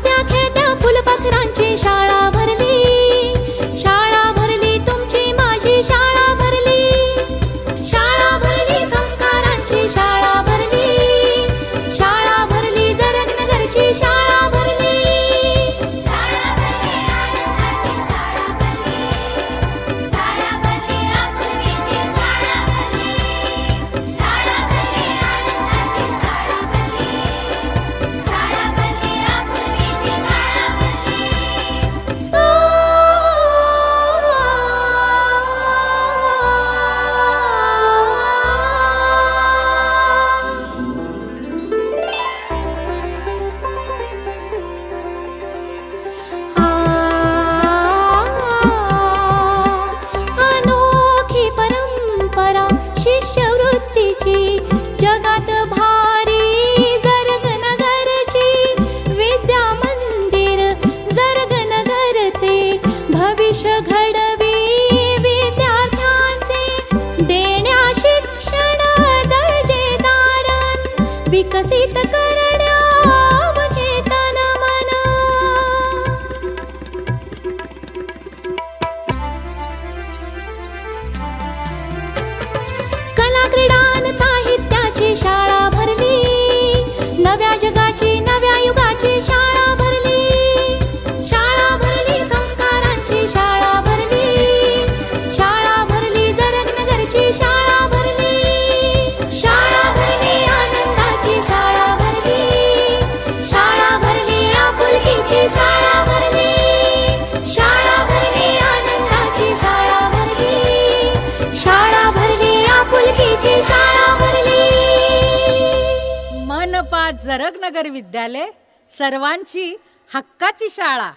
हसत्या खेळत्या फुलपाखरांची शाळा जरगनगर विद्यालय सर्वांची हक्काची शाळा.